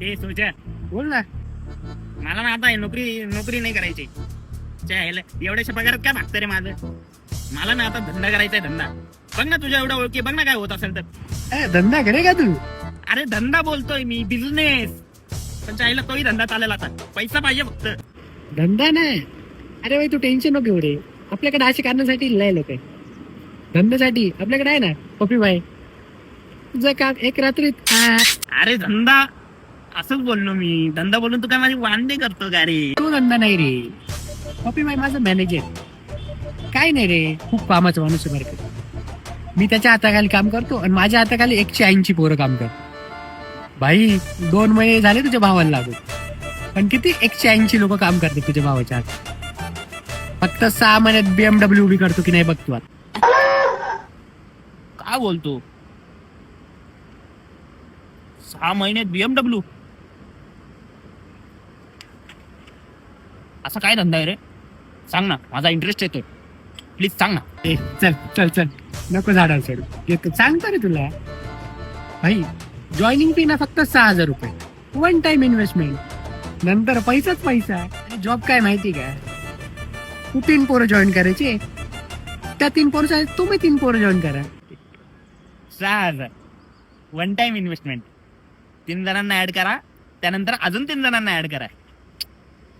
ते सोचा बोल ना. मला ना आता नोकरी नोकरी नाही करायची. एवढ्याशा पगारात काय भागतं रे माझं? मला ना आता धंदा करायचा आहे धंदा. बघ ना तुझ्या एवढ्या ओळखी बघ ना काय होत असेल तर. धंदा करे का तू? अरे धंदा बोलतोय मी बिझनेस पण चायला तोही धंदा चालेल आता. पैसा पाहिजे फक्त. धंदा नाही. अरे भाई तू टेन्शन नको एवढे. आपल्याकडे असे कारणासाठी लय लोक धंद्यासाठी आपल्याकडे आहे ना पपी बाई? तुझं काम एक रात्रीत अरे धंदा? असंच बोललो मी. धंदा बोलून तू काय माझी वांदे करतो का रे? तो धंदा नाही रे. पपी बाई माझं मॅनेजर काय नाही रे. खूप कामाचं माणूस आहे बरं का. मी त्याच्या हाताखाली काम करतो आणि माझ्या हाताखाली एकशे ऐंशी पोरं काम करतो. भाई दोन महिने झाले तुझ्या भावाला लागून. पण किती एकशे ऐंशी लोक काम करते तुझ्या भावाच्या हात फक्त सहा महिन्यात बीएमडब्ल्यू उभी करतो की नाही बघ तू आता. काय बोलतो? सहा महिन्यात बीएमडब्ल्यू असा काय धंदा आहे रे? सांग ना माझा इंटरेस्ट येतोय. प्लीज सांग ना. ए चल चल चल. नको झाडाला चढू. येतो सांगतो रे तुला. भाई जॉईनिंग फी ना फक्त सहा हजार रुपये. वन टाइम इन्व्हेस्टमेंट नंतर पैसाच पैसा. आणि जॉब काय माहिती का? तू तीन पोरं जॉईन करायचे. त्या तीन पोरं तुम्ही तीन पोरं जॉईन करा. सहा हजार. वन टाइम इन्व्हेस्टमेंट तीन जणांना ऍड करा. त्यानंतर अजून तीन जणांना ऍड करा.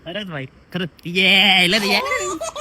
खरंच भाई खरंच. यायला